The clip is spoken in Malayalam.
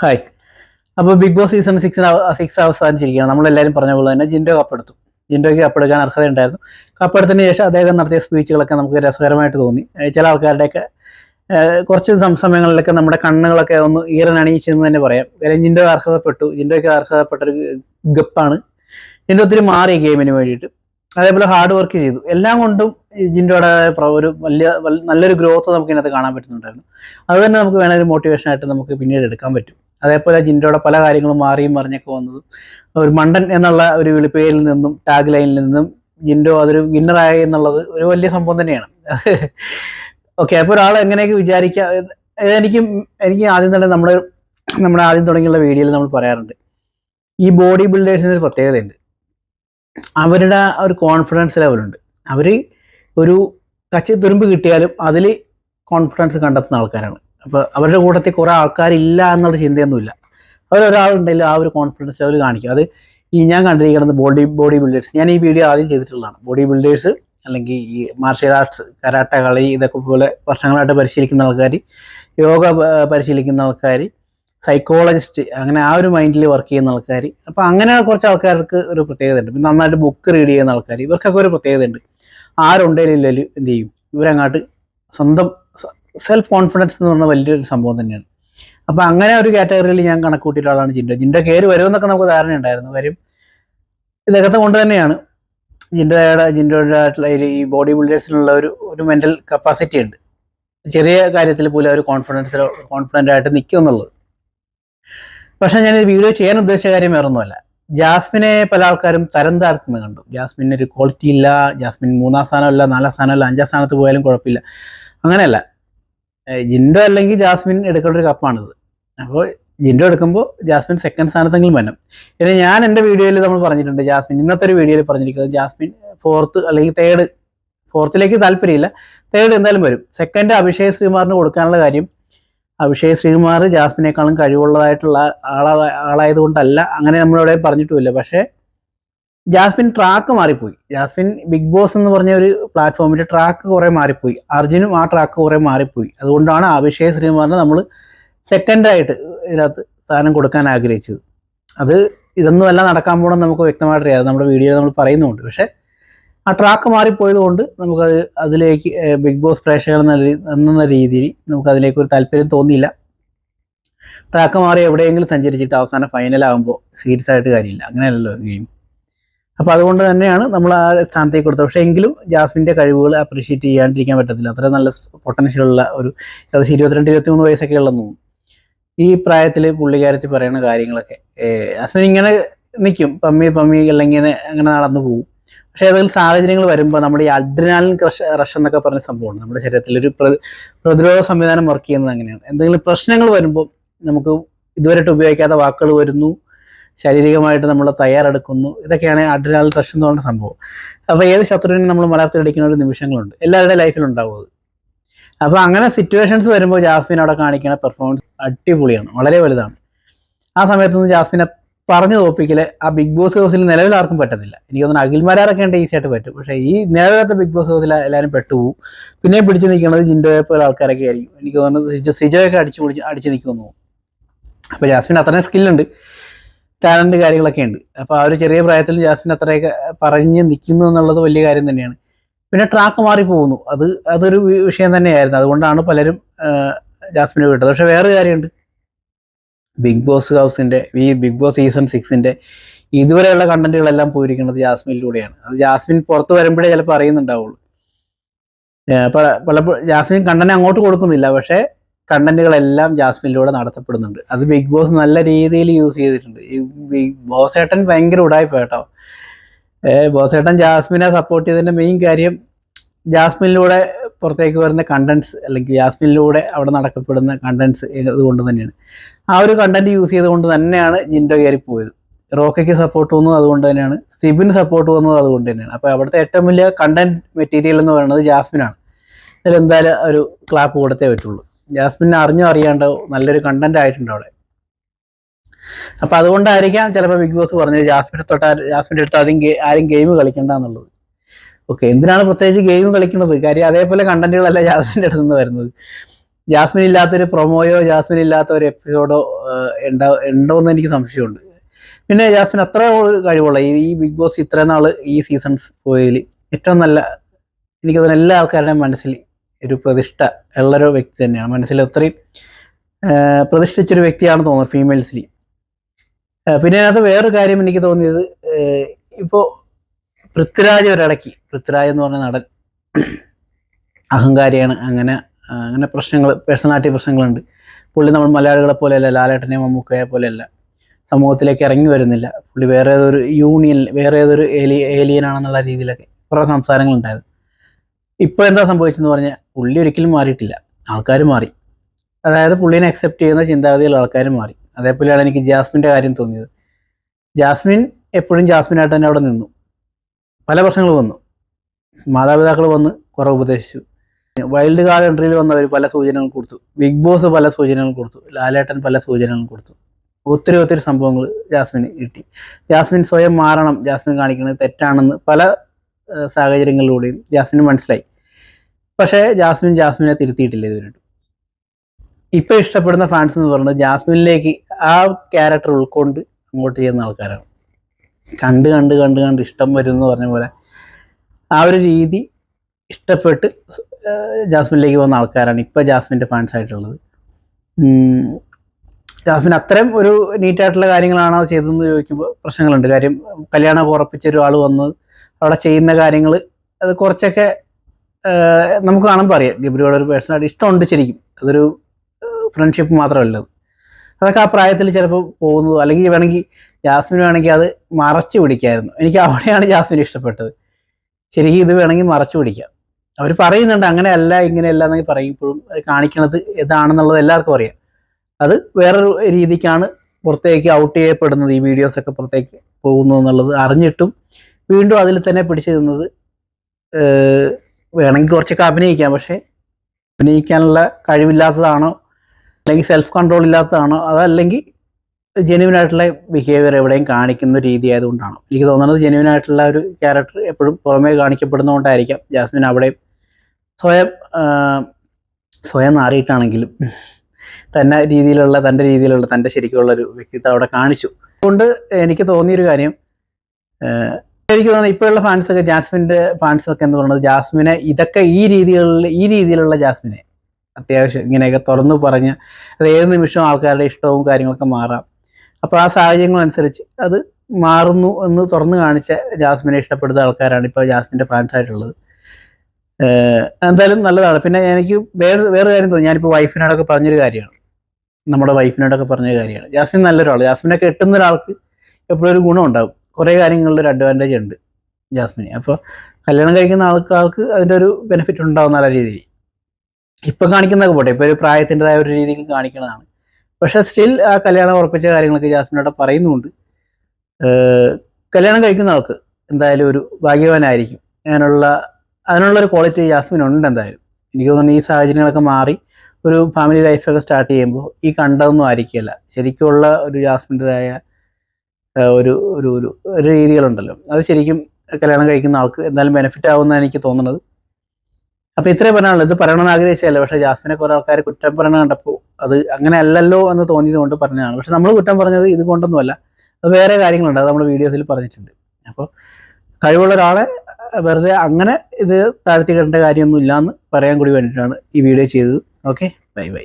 ഹായ് അപ്പോൾ ബിഗ് ബോസ് സീസൺ സിക്സിന് സിക്സ് അവസാനിച്ചിരിക്കുകയാണ്. നമ്മളെല്ലാവരും പറഞ്ഞ പോലെ തന്നെ ജിൻഡോ കപ്പെടുത്തു ജിൻഡോയ്ക്ക് കപ്പെടുക്കാൻ അർഹതയുണ്ടായിരുന്നു. കപ്പെടുത്തതിന് ശേഷം അദ്ദേഹം നടത്തിയ സ്പീച്ചുകളൊക്കെ നമുക്ക് രസകരമായിട്ട് തോന്നി. ചില ആൾക്കാരുടെയൊക്കെ കുറച്ച് സമയങ്ങളിലൊക്കെ നമ്മുടെ കണ്ണുകളൊക്കെ ഒന്ന് ഈറനണിയിച്ചെന്ന് തന്നെ പറയാം. കാര്യം ജിൻഡോ അർഹതപ്പെട്ടു. ജിൻഡോയ്ക്ക് അർഹതപ്പെട്ട ഒരു ഗപ്പാണ്. ജിൻഡോ ഒത്തിരി മാറി ഗെയിമിന് വേണ്ടിയിട്ട്. അതേപോലെ ഹാർഡ് വർക്ക് ചെയ്തു. എല്ലാം കൊണ്ടും ജിൻഡോയുടെ ഒരു വലിയ നല്ലൊരു ഗ്രോത്ത് നമുക്ക് ഇതിനകത്ത് കാണാൻ പറ്റുന്നുണ്ടായിരുന്നു. അതുതന്നെ നമുക്ക് വേണമെങ്കിൽ മോട്ടിവേഷൻ ആയിട്ട് നമുക്ക് പിന്നീട് എടുക്കാൻ പറ്റും. അതേപോലെ ജിൻഡോയുടെ പല കാര്യങ്ങളും മാറിയും മറിഞ്ഞൊക്കെ വന്നത് ഒരു മണ്ടൻ എന്നുള്ള ഒരു വിളിപ്പേരിൽ നിന്നും ടാഗ് ലൈനിൽ നിന്നും ജിൻഡോ അതൊരു വിന്നറായി എന്നുള്ളത് ഒരു വലിയ സംഭവം തന്നെയാണ്. ഓക്കെ അപ്പോൾ ഒരാൾ എങ്ങനെയൊക്കെ വിചാരിക്കാം? എനിക്ക് എനിക്ക് ആദ്യം തന്നെ നമ്മൾ നമ്മുടെ ആദ്യം തുടങ്ങിയുള്ള വീഡിയോയിൽ നമ്മൾ പറയാറുണ്ട്. ഈ ബോഡി ബിൽഡേഴ്സിന് ഒരു പ്രത്യേകതയുണ്ട്. അവരുടെ ഒരു കോൺഫിഡൻസ് ലെവലുണ്ട് അവർ ഒരു കച്ചി തുരുമ്പ് കിട്ടിയാലും അതിൽ കോൺഫിഡൻസ് കണ്ടെത്തുന്ന ആൾക്കാരാണ്. അപ്പോൾ അവരുടെ കൂട്ടത്തിൽ കുറേ ആൾക്കാരില്ല എന്നുള്ള ചിന്തയൊന്നുമില്ല. അവരൊരാളുണ്ടെങ്കിൽ ആ ഒരു കോൺഫിഡൻസ് അവർ കാണിക്കും. അത് ഈ ഞാൻ കണ്ടിരിക്കുന്നത് ബോഡി ബോഡി ബിൽഡേഴ്സ് ഞാൻ ഈ വീഡിയോ ആദ്യം ചെയ്തിട്ടുള്ളതാണ്. ബോഡി ബിൽഡേഴ്സ് അല്ലെങ്കിൽ ഈ മാർഷ്യൽ ആർട്സ് കരാട്ട കളി ഇതൊക്കെ പോലെ വർഷങ്ങളായിട്ട് പരിശീലിക്കുന്ന ആൾക്കാർ യോഗ പരിശീലിക്കുന്ന ആൾക്കാർ സൈക്കോളജിസ്റ്റ് അങ്ങനെ ആ ഒരു മൈൻഡിൽ വർക്ക് ചെയ്യുന്ന ആൾക്കാർ. അപ്പോൾ അങ്ങനെ കുറച്ച് ആൾക്കാർക്ക് ഒരു പ്രത്യേകത ഉണ്ട്. പിന്നെ നന്നായിട്ട് ബുക്ക് റീഡ് ചെയ്യുന്ന ആൾക്കാർ. ഇവർക്കൊക്കെ ഒരു പ്രത്യേകത ഉണ്ട്. ആരുണ്ടെങ്കിലും എന്ത് ചെയ്യും? ഇവരങ്ങോട്ട് സ്വന്തം സെൽഫ് കോൺഫിഡൻസ് എന്ന് പറഞ്ഞ വലിയൊരു സംഭവം തന്നെയാണ്. അപ്പോൾ അങ്ങനെ ഒരു കാറ്റഗറിയിൽ ഞാൻ കണക്കൂട്ടിയ ആളാണ് ജിൻഡ. ജിൻഡോ കയറി വരുമെന്നൊക്കെ നമുക്ക് ധാരണ ഉണ്ടായിരുന്നു കാര്യം ഇതൊക്കെ കൊണ്ട് തന്നെയാണ്. ജിൻഡയുടെ ജിൻഡോയുടെ ഈ- ബോഡി ബിൽഡേഴ്സിനുള്ള ഒരു ഒരു മെന്റൽ കപ്പാസിറ്റി ഉണ്ട്. ചെറിയ കാര്യത്തിൽ പോലും ഒരു കോൺഫിഡൻസിൽ കോൺഫിഡന്റ് ആയിട്ട് നിൽക്കും എന്നുള്ളത്. പക്ഷേ ഞാൻ ഈ വീഡിയോ ചെയ്യാൻ ഉദ്ദേശിച്ച കാര്യം വേറൊന്നുമല്ല. ജാസ്മിനെ പല ആൾക്കാരും തരം താഴ്ത്തുന്നത് കണ്ടു. ജാസ്മിന് ഒരു ക്വാളിറ്റി ഇല്ല. ജാസ്മിൻ മൂന്നാം സ്ഥാനമല്ല നാലാം സ്ഥാനമല്ല അഞ്ചാം സ്ഥാനത്ത് പോയാലും കുഴപ്പമില്ല. അങ്ങനെയല്ല. ജിൻഡോ അല്ലെങ്കിൽ ജാസ്മിൻ എടുക്കേണ്ട ഒരു കപ്പാണിത്. അപ്പോൾ ജിൻഡോ എടുക്കുമ്പോൾ ജാസ്മിൻ സെക്കൻഡ് സ്ഥാനത്തെങ്കിലും വരണം. പിന്നെ ഞാൻ എന്റെ വീഡിയോയിൽ നമ്മൾ പറഞ്ഞിട്ടുണ്ട് ജാസ്മിൻ. ഇന്നത്തെ ഒരു വീഡിയോയിൽ പറഞ്ഞിരിക്കുന്നത് ജാസ്മിൻ ഫോർത്ത് അല്ലെങ്കിൽ തേർഡ് ഫോർത്തിലേക്ക് താല്പര്യമില്ല. തേർഡ് എന്തായാലും വരും. സെക്കൻഡ് അഭിഷേക് ശ്രീകുമാറിന് കൊടുക്കാനുള്ള കാര്യം അഭിഷേക് ശ്രീകുമാർ ജാസ്മിനേക്കാളും കഴിവുള്ളതായിട്ടുള്ള ആളാ ആളായതുകൊണ്ടല്ല. അങ്ങനെ നമ്മളിവിടെ പറഞ്ഞിട്ടുമില്ല. പക്ഷേ ജാസ്മിൻ ട്രാക്ക് മാറിപ്പോയി. ജാസ്മിൻ ബിഗ് ബോസ് എന്ന് പറഞ്ഞ ഒരു പ്ലാറ്റ്ഫോമിന്റെ ട്രാക്ക് കുറെ മാറിപ്പോയി. അർജുനും ആ ട്രാക്ക് കുറെ മാറിപ്പോയി. അതുകൊണ്ടാണ് അഭിഷേക് ശ്രീകുമാറിന് നമ്മൾ സെക്കൻഡായിട്ട് ഇതിനകത്ത് സ്ഥാനം കൊടുക്കാൻ ആഗ്രഹിച്ചത്. അത് ഇതൊന്നും അല്ല നടക്കാൻ പോകണം നമുക്ക് വ്യക്തമായിട്ട് അറിയാം. നമ്മുടെ വീഡിയോയിൽ നമ്മൾ പറയുന്നുണ്ട്. പക്ഷേ ആ ട്രാക്ക് മാറിപ്പോയത് കൊണ്ട് നമുക്കത് അതിലേക്ക് ബിഗ് ബോസ് പ്രേക്ഷകർ എന്ന രീതിയിൽ നമുക്ക് അതിലേക്ക് ഒരു താല്പര്യം തോന്നിയില്ല. ട്രാക്ക് മാറി എവിടെയെങ്കിലും സഞ്ചരിച്ചിട്ട് അവസാനം ഫൈനലാകുമ്പോൾ സീരിയസ് ആയിട്ട് കാര്യമില്ല. അങ്ങനെയല്ലല്ലോ ഗെയിം. അപ്പോൾ അതുകൊണ്ട് തന്നെയാണ് നമ്മൾ ആ സ്ഥാനത്തേക്ക് കൊടുത്തത്. പക്ഷേ എങ്കിലും ജാസ്മിന്റെ കഴിവുകൾ അപ്രീഷിയേറ്റ് ചെയ്യാണ്ടിരിക്കാൻ പറ്റത്തില്ല. അത്ര നല്ല പൊട്ടൻഷ്യൽ ഉള്ള ഒരു ഏകദേശം ഇരുപത്തിരണ്ട് ഇരുപത്തിമൂന്ന് വയസ്സൊക്കെ ഉള്ളെന്ന് തോന്നുന്നു. ഈ പ്രായത്തിൽ പുള്ളിക്കാരത്തിൽ പറയുന്ന കാര്യങ്ങളൊക്കെ അസ്മിൻ ഇങ്ങനെ നിൽക്കും പമ്മി പമ്മി അല്ലെങ്കിൽ അങ്ങനെ നടന്നു പോകും പക്ഷേ ഏതെങ്കിലും സാഹചര്യങ്ങൾ വരുമ്പോൾ നമ്മുടെ ഈ അഡ്രിനാലിൻ ക്രഷ് റഷ് എന്നൊക്കെ പറഞ്ഞ സംഭവമാണ്. നമ്മുടെ ശരീരത്തിൽ ഒരു പ്ര- പ്രതിരോധ സംവിധാനം വർക്ക് ചെയ്യുന്നത് അങ്ങനെയാണ്. എന്തെങ്കിലും പ്രശ്നങ്ങൾ വരുമ്പോൾ നമുക്ക് ഇതുവരെയായിട്ട് ഉപയോഗിക്കാത്ത വാക്കുകൾ വരുന്നു. ശാരീരികമായിട്ട് നമ്മൾ തയ്യാറെടുക്കുന്നു. ഇതൊക്കെയാണ് അഡ്രിനാൽ റഷ് എന്ന് പറയുന്ന സംഭവം. അപ്പോൾ ഏത് ശത്രുവിനും നമ്മൾ വളർത്തിയെടുക്കുന്ന ഒരു നിമിഷങ്ങളുണ്ട്. എല്ലാവരുടെ ലൈഫിൽ ഉണ്ടാവും അത്. അപ്പോൾ അങ്ങനെ സിറ്റുവേഷൻസ് വരുമ്പോൾ ജാസ്മിൻ അവിടെ കാണിക്കുന്ന പെർഫോമൻസ് അടിപൊളിയാണ്. വളരെ വലുതാണ്. ആ സമയത്ത് നിന്ന് ജാസ്മിനെ പറഞ്ഞു തോപ്പിക്കൽ ആ ബിഗ് ബോസ് ഹൗസിൽ നിലവിൽ ആർക്കും പറ്റത്തില്ല. എനിക്ക് തോന്നുന്നു അഖിൽമാരൊക്കെ ഉണ്ട് ഈസി ആയിട്ട് പറ്റും. പക്ഷേ ഈ നിലവിലത്തെ ബിഗ് ബോസ് ഹൗസിൽ എല്ലാവരും പെട്ടുപോകും പിന്നെ പിടിച്ച് നിൽക്കുന്നത് ജിൻഡോയെ പോലെ ആൾക്കാരൊക്കെ ആയിരിക്കും. എനിക്ക് തോന്നുന്നത് സിജോ സിജോയൊക്കെ അടിച്ചു പിടിച്ച് അടിച്ച് നിൽക്കുമെന്ന് അപ്പോൾ ജാസ്മിൻ അത്രയും സ്കില്ലുണ്ട് ടാലന്റ് കാര്യങ്ങളൊക്കെ ഉണ്ട്. അപ്പോൾ ആ ഒരു ചെറിയ പ്രായത്തിൽ ജാസ്മിൻ അത്രയൊക്കെ പറഞ്ഞ് നിൽക്കുന്നു എന്നുള്ളത് വലിയ കാര്യം തന്നെയാണ്. പിന്നെ ട്രാക്ക് മാറി പോകുന്നു. അത് അതൊരു വിഷയം തന്നെയായിരുന്നു. അതുകൊണ്ടാണ് പലരും ജാസ്മിനെ വിട്ടത്. പക്ഷെ വേറെ കാര്യമുണ്ട്. ബിഗ് ബോസ് ഹൗസിന്റെ ഈ ബിഗ് ബോസ് സീസൺ സിക്സിന്റെ ഇതുവരെയുള്ള കണ്ടന്റുകളെല്ലാം പോയിരിക്കുന്നത് ജാസ്മിനിലൂടെയാണ്. അത് ജാസ്മിൻ പുറത്ത് വരുമ്പോഴേ ചിലപ്പോൾ അറിയുന്നുണ്ടാവുള്ളൂ. പല- ജാസ്മിൻ കണ്ടന്റ് അങ്ങോട്ട് കൊടുക്കുന്നില്ല. പക്ഷേ കണ്ടന്റുകളെല്ലാം ജാസ്മിനിലൂടെ നടത്തപ്പെടുന്നുണ്ട്. അത് ബിഗ് ബോസ് നല്ല രീതിയിൽ യൂസ് ചെയ്തിട്ടുണ്ട്. ഈ ബിഗ് ഏട്ടൻ ഭയങ്കര ഉടായ്പ കേട്ടോ. ഏട്ടൻ ജാസ്മിനെ സപ്പോർട്ട് ചെയ്തതിന്റെ മെയിൻ കാര്യം ജാസ്മിനിലൂടെ പുറത്തേക്ക് വരുന്ന കണ്ടൻസ് അല്ലെങ്കിൽ ജാസ്മിനിലൂടെ അവിടെ നടക്കപ്പെടുന്ന കണ്ടൻസ് അതുകൊണ്ട് തന്നെയാണ്. ആ ഒരു കണ്ടന്റ് യൂസ് ചെയ്തുകൊണ്ട് തന്നെയാണ് ജിൻഡോ കയറി പോയത് റോക്കയ്ക്ക് സപ്പോർട്ട് വന്നു അതുകൊണ്ട് തന്നെയാണ്. സിബിന് സപ്പോർട്ട് വന്നത് അതുകൊണ്ട് തന്നെയാണ്. അപ്പോൾ അവിടുത്തെ ഏറ്റവും വലിയ കണ്ടന്റ് മെറ്റീരിയൽ എന്ന് പറയുന്നത് ജാസ്മിനാണ്. അതിലെന്തായാലും ഒരു ക്ലാപ്പ് കൊടുത്തേ പറ്റുള്ളൂ. ജാസ്മിനെ അറിഞ്ഞോ അറിയാണ്ടോ നല്ലൊരു കണ്ടന്റ് ആയിട്ടുണ്ട് അവിടെ. അപ്പൊ അതുകൊണ്ടായിരിക്കാം ചിലപ്പോൾ ബിഗ് ബോസ് പറഞ്ഞത് ജാസ്മിനെ തൊട്ട് ജാസ്മിന്റെ അടുത്ത് ആദ്യം ആരും ഗെയിം കളിക്കണ്ട എന്നുള്ളത് ഓക്കെ എന്തിനാണ് പ്രത്യേകിച്ച് ഗെയിം കളിക്കുന്നത്? കാര്യം അതേപോലെ കണ്ടന്റുകളല്ല ജാസ്മിന്റെ അടുത്ത് നിന്ന് വരുന്നത്. ജാസ്മിൻ ഇല്ലാത്തൊരു പ്രൊമോയോ ജാസ്മിൻ ഇല്ലാത്ത ഒരു എപ്പിസോഡോ ഉണ്ടോ ഉണ്ടോ എന്ന് എനിക്ക് സംശയമുണ്ട്. പിന്നെ ജാസ്മിൻ അത്ര കഴിവുള്ള ഈ ബിഗ് ബോസ് ഇത്ര നാൾ ഈ സീസൺസ് പോയതിൽ ഏറ്റവും നല്ല എനിക്കതിന് എല്ലാ ആൾക്കാരുടെയും മനസ്സിൽ ഒരു പ്രതിഷ്ഠ ഉള്ളൊരു വ്യക്തി തന്നെയാണ്. മനസ്സിൽ ഒത്തിരി പ്രതിഷ്ഠിച്ചൊരു വ്യക്തിയാണ് തോന്നുന്നത് ഫീമെയിൽസിൽ പിന്നെ അതിനകത്ത് വേറൊരു കാര്യം എനിക്ക് തോന്നിയത് ഇപ്പോൾ ഇപ്പോ പൃഥ്വിരാജ് ഒരിടയ്ക്ക് പൃഥ്വിരാജ് എന്ന് പറഞ്ഞ നടൻ. അഹങ്കാരിയാണ്. അങ്ങനെ അങ്ങനെ പ്രശ്നങ്ങൾ പേഴ്സണാലിറ്റി പ്രശ്നങ്ങളുണ്ട്. പുള്ളി നമ്മൾ മലയാളികളെ പോലെയല്ല ലാലേട്ടനെ മമ്മൂക്കയെ പോലെയല്ല. സമൂഹത്തിലേക്ക് ഇറങ്ങി വരുന്നില്ല. പുള്ളി വേറെ ഏതൊരു യൂണിയൻ വേറെ ഏതൊരു ഏലി ഏലിയൻ ആണെന്നുള്ള രീതിയിലൊക്കെ കുറേ സംസാരങ്ങളുണ്ടായിരുന്നു. ഇപ്പോൾ എന്താ സംഭവിച്ചെന്ന് പറഞ്ഞാൽ പുള്ളി ഒരിക്കലും മാറിയിട്ടില്ല. ആൾക്കാർ മാറി. അതായത് പുള്ളിനെ അക്സെപ്റ്റ് ചെയ്യുന്ന ചിന്താഗതിയുള്ള ആൾക്കാർ മാറി. അതേപോലെയാണ് എനിക്ക് ജാസ്മിന്റെ കാര്യം തോന്നിയത്. ജാസ്മിൻ എപ്പോഴും ജാസ്മിനായിട്ട് തന്നെ അവിടെ നിന്നു. പല പ്രശ്നങ്ങൾ വന്നു. മാതാപിതാക്കൾ വന്ന് കുറേ ഉപദേശിച്ചു. വൈൽഡ് കാർ എൻട്രിയിൽ വന്നവർ പല സൂചനകൾ കൊടുത്തു. ബിഗ് ബോസ് പല സൂചനകൾ കൊടുത്തു. ലാലേട്ടൻ പല സൂചനകൾ കൊടുത്തു. ഒത്തിരി ഒത്തിരി സംഭവങ്ങൾ ജാസ്മിന് കിട്ടി. ജാസ്മിൻ സ്വയം മാറണം. ജാസ്മിൻ കാണിക്കുന്നത് തെറ്റാണെന്ന് പല സാഹചര്യങ്ങളിലൂടെയും ജാസ്മിന് മനസ്സിലായി. പക്ഷേ ജാസ്മിൻ ജാസ്മിനെ തിരുത്തിയിട്ടില്ല ഇതുവരെ. ഇപ്പൊ ഇഷ്ടപ്പെടുന്ന ഫാൻസ് എന്ന് പറയുന്നത് ജാസ്മിനിലേക്ക് ആ ക്യാരക്ടർ ഉൾക്കൊണ്ട് അങ്ങോട്ട് ചെയ്യുന്ന ആൾക്കാരാണ്. കണ്ട് കണ്ട് കണ്ട് കണ്ട് ഇഷ്ടം വരും പറഞ്ഞ പോലെ ആ ഒരു രീതി ഇഷ്ടപ്പെട്ട് ജാസ്മിനിലേക്ക് വന്ന ആൾക്കാരാണ് ഇപ്പൊ ജാസ്മിന്റെ ഫാൻസ് ആയിട്ടുള്ളത്. ജാസ്മിൻ അത്രയും ഒരു നീറ്റായിട്ടുള്ള കാര്യങ്ങളാണോ ചെയ്തതെന്ന് ചോദിക്കുമ്പോൾ പ്രശ്നങ്ങളുണ്ട്. കാര്യം കല്യാണം ഉറപ്പിച്ച ഒരാൾ വന്ന് അവിടെ ചെയ്യുന്ന കാര്യങ്ങൾ അത് കുറച്ചൊക്കെ നമുക്ക് കാണുമ്പോൾ അറിയാം. ഗബ്രിയോട് ഒരു പേഴ്സണായിട്ട് ഇഷ്ടമുണ്ട് ശരിക്കും. അതൊരു ഫ്രണ്ട്ഷിപ്പ് മാത്രമല്ല അത്. അതൊക്കെ ആ പ്രായത്തിൽ ചിലപ്പോൾ പോകുന്നതോ അല്ലെങ്കിൽ വേണമെങ്കിൽ ജാസ്മിൻ വേണമെങ്കിൽ അത് മറച്ചു പിടിക്കായിരുന്നു. എനിക്ക് അവിടെയാണ് ജാസ്മിൻ ഇഷ്ടപ്പെട്ടത്. ശരിക്കും ഇത് വേണമെങ്കിൽ മറച്ചു പിടിക്കാം. അവർ പറയുന്നുണ്ട് അങ്ങനെയല്ല ഇങ്ങനെയല്ല എന്നൊക്കെ പറയുമ്പോഴും അത് കാണിക്കണത് ഇതാണെന്നുള്ളത് എല്ലാവർക്കും അറിയാം. അത് വേറൊരു രീതിക്കാണ് പുറത്തേക്ക് ഔട്ട് ചെയ്യപ്പെടുന്നത് ഈ വീഡിയോസൊക്കെ പുറത്തേക്ക് പോകുന്നു എന്നുള്ളത് അറിഞ്ഞിട്ടും വീണ്ടും അതിൽ തന്നെ പിടിച്ചു നിന്നത് വേണമെങ്കിൽ കുറച്ചൊക്കെ അഭിനയിക്കാം. പക്ഷേ അഭിനയിക്കാനുള്ള കഴിവില്ലാത്തതാണോ അല്ലെങ്കിൽ സെൽഫ് കൺട്രോൾ ഇല്ലാത്തതാണോ അതല്ലെങ്കിൽ ജെന്യൂൻ ആയിട്ടുള്ള ബിഹേവിയർ എവിടെയും കാണിക്കുന്ന രീതി ആയതുകൊണ്ടാണ് എനിക്ക് തോന്നുന്നത് ജെന്യൂൻ ആയിട്ടുള്ള ഒരു ക്യാരക്ടർ എപ്പോഴും പുറമേ കാണിക്കപ്പെടുന്നതുകൊണ്ടായിരിക്കാം ജാസ്മിൻ അവിടെ സ്വയം സ്വയം നാറിയിട്ടാണെങ്കിലും തന്നെ രീതിയിലുള്ള തന്റെ രീതിയിലുള്ള തന്റെ ശരിക്കുള്ള ഒരു വ്യക്തിത്വം അവിടെ കാണിച്ചു. അതുകൊണ്ട് എനിക്ക് തോന്നിയൊരു കാര്യം എനിക്ക് തോന്നുന്നത് ഇപ്പോഴുള്ള ഫാൻസ് ഒക്കെ ജാസ്മിന്റെ ഫാൻസ് ഒക്കെ എന്ന് പറയുന്നത്? ജാസ്മിനെ ഇതൊക്കെ ഈ രീതികളിൽ ഈ രീതിയിലുള്ള ജാസ്മിനെ അത്യാവശ്യം ഇങ്ങനെയൊക്കെ തുറന്നു പറഞ്ഞ് അത് ഏത് നിമിഷവും ആൾക്കാരുടെ ഇഷ്ടവും കാര്യങ്ങളൊക്കെ മാറാം. അപ്പോൾ ആ സാഹചര്യങ്ങളനുസരിച്ച് അത് മാറുന്നു എന്ന് തുറന്നു കാണിച്ച ജാസ്മിനെ ഇഷ്ടപ്പെടുന്ന ആൾക്കാരാണ് ഇപ്പോൾ ജാസ്മിന്റെ ഫാൻസ് ആയിട്ടുള്ളത്. എന്തായാലും നല്ലതാണ്. പിന്നെ എനിക്ക് വേറെ വേറെ കാര്യം തോന്നി ഞാനിപ്പോൾ വൈഫിനോടൊക്കെ പറഞ്ഞൊരു കാര്യമാണ്. നമ്മുടെ വൈഫിനോടൊക്കെ പറഞ്ഞൊരു കാര്യമാണ്. ജാസ്മിൻ നല്ലൊരാൾ ജാസ്മിനെ കെട്ടുന്ന ഒരാൾക്ക് എപ്പോഴും ഒരു ഗുണം കുറേ കാര്യങ്ങളിൽ ഒരു അഡ്വാന്റേജ് ഉണ്ട് ജാസ്മിന്. അപ്പോൾ കല്യാണം കഴിക്കുന്ന ആൾക്കാർക്ക് അതിന്റെ ഒരു ബെനിഫിറ്റ് ഉണ്ടാവും നല്ല രീതിയിൽ. ഇപ്പം കാണിക്കുന്നതൊക്കെ പോട്ടെ ഇപ്പോൾ ഒരു പ്രായത്തിന്റെതായ ഒരു രീതിയിൽ കാണിക്കുന്നതാണ്. പക്ഷേ സ്റ്റിൽ ആ കല്യാണം ഉറപ്പിച്ച കാര്യങ്ങളൊക്കെ ജാസ്മിനോട് പറയുന്നുണ്ട്. കല്യാണം കഴിക്കുന്ന ആൾക്ക് എന്തായാലും ഒരു ഭാഗ്യവാനായിരിക്കും. അതിനുള്ള അതിനുള്ളൊരു ക്വാളിറ്റി ജാസ്മിൻ ഉണ്ട് എന്തായാലും. എനിക്ക് തോന്നുന്നു ഈ സാഹചര്യങ്ങളൊക്കെ മാറി ഒരു ഫാമിലി ലൈഫൊക്കെ സ്റ്റാർട്ട് ചെയ്യുമ്പോൾ ഈ കണ്ടതൊന്നും ആയിരിക്കില്ല ശരിക്കുമുള്ള ഒരു ജാസ്മിന്റെതായ ഒരു ഒരു ഒരു രീതികളുണ്ടല്ലോ. അത് ശരിക്കും കല്യാണം കഴിക്കുന്ന ആൾക്ക് എന്തായാലും ബെനിഫിറ്റ് ആവുമെന്നാണ് എനിക്ക് തോന്നുന്നത്. അപ്പോൾ ഇത്രേ പറയാനുള്ളൂ ഇത് പറയണമെന്ന് ആഗ്രഹിച്ചതല്ല. പക്ഷേ ജാസ്മിനെ കുറേ ആൾക്കാർ കുറ്റം പറയണ കണ്ടപ്പോൾ അത് അങ്ങനെ അല്ലല്ലോ എന്ന് തോന്നിയത് കൊണ്ട് പറഞ്ഞതാണ്. പക്ഷെ നമ്മൾ കുറ്റം പറഞ്ഞത് ഇത് കൊണ്ടൊന്നുമല്ല. അത് വേറെ കാര്യങ്ങളുണ്ട്. അത് നമ്മൾ വീഡിയോസിൽ പറഞ്ഞിട്ടുണ്ട്. അപ്പോൾ കഴിവുള്ള ഒരാളെ വെറുതെ അങ്ങനെ ഇത് താഴ്ത്തി കിട്ടേണ്ട കാര്യമൊന്നും ഇല്ലാന്ന് പറയാൻ കൂടി വേണ്ടിയിട്ടാണ് ഈ വീഡിയോ ചെയ്തത്. Okay bye bye